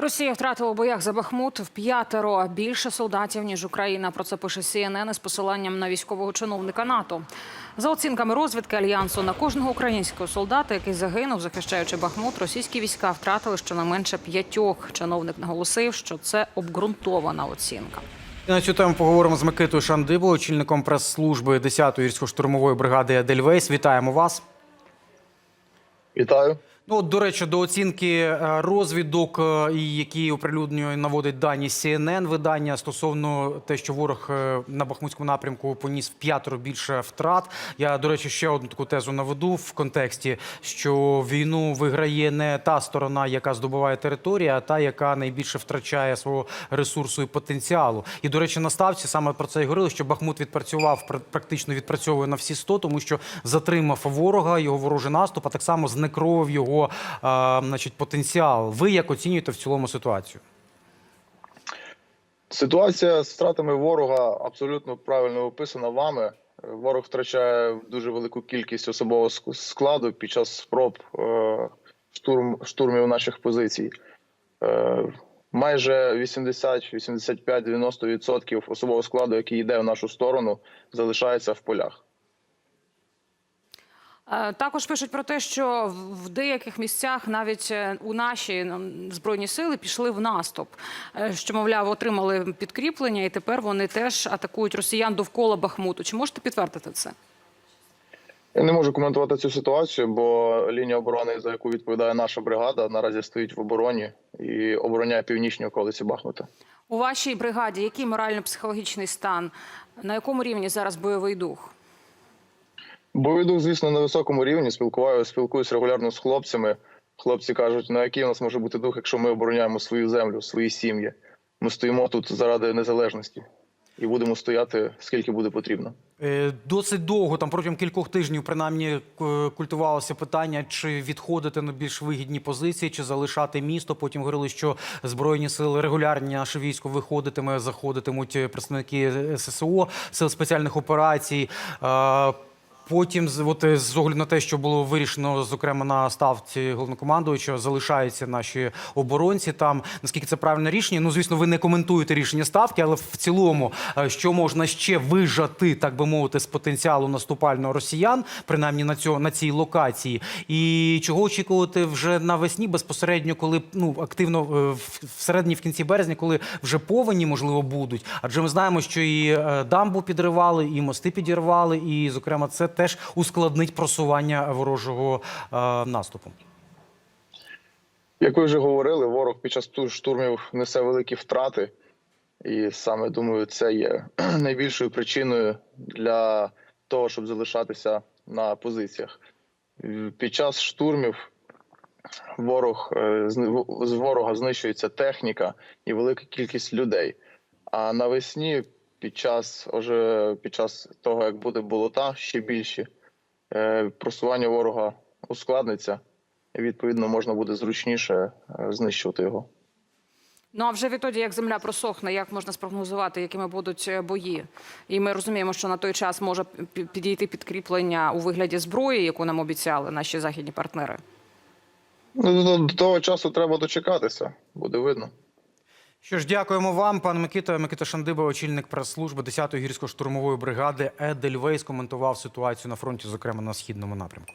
Росія втратила у боях за Бахмут в п'ятеро більше солдатів ніж Україна. Про це пише CNN із посиланням на військового чиновника НАТО. За оцінками розвідки альянсу на кожного українського солдата, який загинув, захищаючи Бахмут, російські війська втратили щонайменше п'ятьох. Чиновник наголосив, що це обґрунтована оцінка. На цю тему поговоримо з Микитою Шандибою, очільником прес-служби 10-ї гірсько-штурмової бригади Едельвейс. Вітаємо вас. Вітаю. Ну, от, до речі, до оцінки е, розвідок, е, які оприлюднює наводить дані CNN видання стосовно те, що ворог е, на Бахмутському напрямку поніс в п'ятеро більше втрат. Я, до речі, ще одну таку тезу наведу в контексті, що війну виграє не та сторона, яка здобуває територію, а та, яка найбільше втрачає свого ресурсу і потенціалу. І, до речі, на ставці саме про це і говорили, що Бахмут відпрацював пр- практично відпрацьовує на всі 100, тому що затримав ворога, його ворожий наступ, а так само знекровив його а, значить, потенціал. Ви як оцінюєте в цілому ситуацію? Ситуація з втратами ворога абсолютно правильно описана вами. Ворог втрачає дуже велику кількість особового складу під час спроб е, штурм, штурмів наших позицій. Е, майже 80, 85, 90% особового складу, який йде в нашу сторону, залишається в полях. Е, Також пишуть про те, що в- деяких місцях навіть е, у наші збройні сили пішли в наступ, е, що мовляв отримали підкріплення, і тепер вони теж атакують росіян довкола Бахмуту. Чи можете підтвердити це? Я не можу коментувати цю ситуацію, бо лінія оборони, за яку відповідає наша бригада, наразі стоїть в обороні і обороняє північні околиці Бахмута. У вашій бригаді який морально-психологічний стан? На якому рівні зараз бойовий дух? Бойовий дух, звісно, на високому рівні. Спілкую, спілкуюсь регулярно з хлопцями. Хлопці кажуть, на який у нас може бути дух, якщо ми обороняємо свою землю, свої сім'ї. Ми стоїмо тут заради незалежності і будемо стояти скільки буде потрібно. Е, Досить довго, там протягом кількох тижнів, принаймні, культувалося питання, чи відходити на більш вигідні позиції, чи залишати місто. Потім говорили, що збройні сили регулярні наше військо виходитиме, заходитимуть е, представники ССО, сил спеціальних операцій. Потім, з- от е, з огляду на те, що було вирішено, зокрема на ставці головнокомандуючого, залишаються наші оборонці там. Наскільки це правильне рішення? Ну, звісно, ви не коментуєте рішення ставки, але в цілому, е, що можна ще вижати, так би мовити, з потенціалу наступального росіян, принаймні на цьо, на цій локації, і чого очікувати вже навесні, безпосередньо, коли ну активно е, в- всередині, в кінці березня, коли вже повені можливо будуть. Адже ми знаємо, що і дамбу підривали, і мости підірвали, і, зокрема, це теж ускладнить просування ворожого е, наступу. Як ви вже говорили, ворог під час штурмів несе великі втрати, і саме думаю, це є найбільшою причиною для того, щоб залишатися на позиціях. Під час штурмів ворог е, з ворога знищується техніка і велика кількість людей. А навесні, під час уже під час того, як буде болота ще більші, е, просування ворога ускладниться, і відповідно можна буде зручніше е, знищувати його. Ну а вже відтоді, як земля просохне, як можна спрогнозувати, якими будуть е, бої? І ми розуміємо, що на той час може підійти підкріплення у вигляді зброї, яку нам обіцяли наші західні партнери. Ну, до, до того часу треба дочекатися, буде видно. Що ж, дякуємо вам, пан Микита. Микита Шандиба, очільник прес-служби 10-ї гірсько-штурмової бригади Едельвейс, коментував ситуацію на фронті, зокрема на східному напрямку.